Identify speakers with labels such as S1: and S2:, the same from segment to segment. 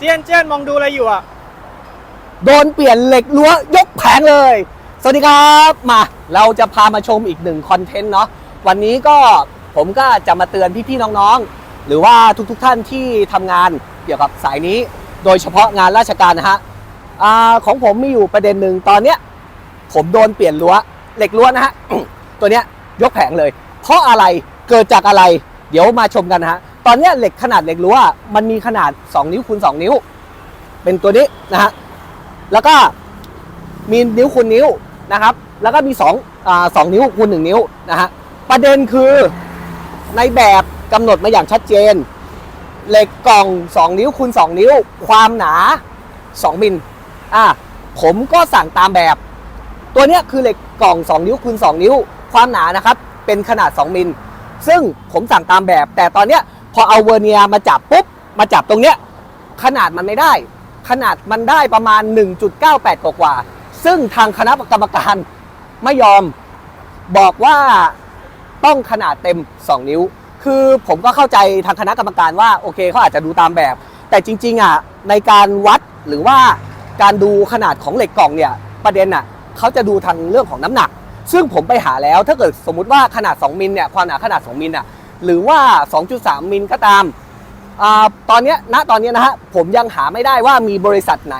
S1: จียนเจียนมองดูอะไรอยู่อะ
S2: โดนเปลี่ยนเหล็กรั้วยกแผงเลย สวัสดีครับมาเราจะพามาชมอีกหนึ่งคอนเทนต์เนาะวันนี้ก็ผมก็จะมาเตือนพี่ๆน้องๆ หรือว่าทุกๆท่านที่ทำงานเกี่ยวกับสายนี้ โดยเฉพาะงานราชการนะฮะอาของผมมีอยู่ประเด็นหนึ่งตอนเนี้ยผมโดนเปลี่ยนรั้วเหล็กรั้วนะฮะ ตัวเนี้ยยกแผงเลย เพราะอะไรเกิดจากอะไร เดี๋ยวมาชมกันนะฮะ ตอนนี้เหล็กขนาดเหล็กรั้วมันมีขนาด 2 นิ้วคูณ2นิ้ว เป็นตัวนี้นะฮะ แล้วก็มีนิ้วคูณนิ้วนะครับ แล้วก็มี2อ่าสองนิ้วคูณ1นิ้วนะฮะ ประเด็นคือในแบบกำหนดมาอย่างชัดเจน เหล็กกล่อง 2 นิ้วคูณ2นิ้ว ความหนา 2มิลอะผมก็สั่งตามแบบ ตัวเนี้ยคือเหล็กกล่อง 2 นิ้วคูณ2นิ้ว ความหนานะครับ เป็นขนาด 2มิล ซึ่งผมสั่งตามแบบ แต่ตอนเนี้ยพอเอาเวอร์เนียมาจับปุ๊บมาจับตรงเนี้ยขนาดมันไม่ได้ ขนาดมันได้ประมาณ 1.98 กว่ากว่าซึ่งทางคณะกรรมการไม่ยอมบอกว่าต้องขนาดเต็ม 2 นิ้ว คือผมก็เข้าใจทางคณะกรรมการว่าโอเคเขาอาจจะดูตามแบบ แต่จริง ๆอะในการวัดหรือว่าการดูขนาดของเหล็กกล่องเนี่ยประเด็นอะเขาจะดูทางเรื่องของน้ำหนัก ซึ่งผมไปหาแล้วถ้าเกิดสมมุติว่าขนาด 2 มิลเนี่ยความหนาขนาด 2 มิลอะหรือว่า 2.3 มิลก็ตามอตอนนี้ณตอนนี้นะฮะผมยังหาไม่ได้ว่ามีบริษัทไหน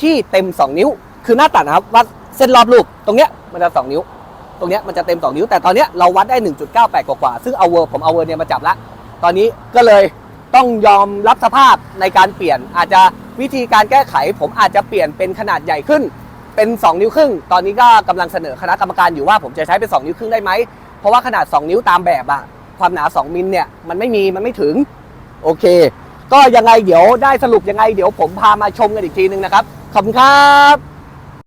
S2: ที่เต็ม 2 นิ้ว คือหน้าตัดนะครับวัดเส้นรอบลูกตรงเนี้ยมันจะ 2 นิ้ว ตรงเนี้ยมันจะเต็ม 2 นิ้ว แต่ตอนเนี้ยเราวัดได้ 1.98 กว่าๆซึ่งเอาเวอร์ผมเอาเวอร์เนี่ยมาจับละตอนนี้ก็เลยต้องยอมรับสภาพในการเปลี่ยนอาจจะวิธีการแก้ไข ผมอาจจะเปลี่ยนเป็นขนาดใหญ่ขึ้น เป็น 2 นิ้วครึ่ง ตอนนี้ก็กำลังเสนอคณะกรรมการอยู่ว่าผมจะใช้เป็น 2 นิ้วครึ่งได้ไหม เพราะว่าขนาด 2 นิ้วตามแบบอะความหนา 2 มิลเนี่ยมันไม่มีมันไม่ถึง โอเค ก็ยังไงเดี๋ยวได้สรุปยังไงเดี๋ยวผมพามาชมกันอีกทีนึงนะครับ ขอบคุณครับ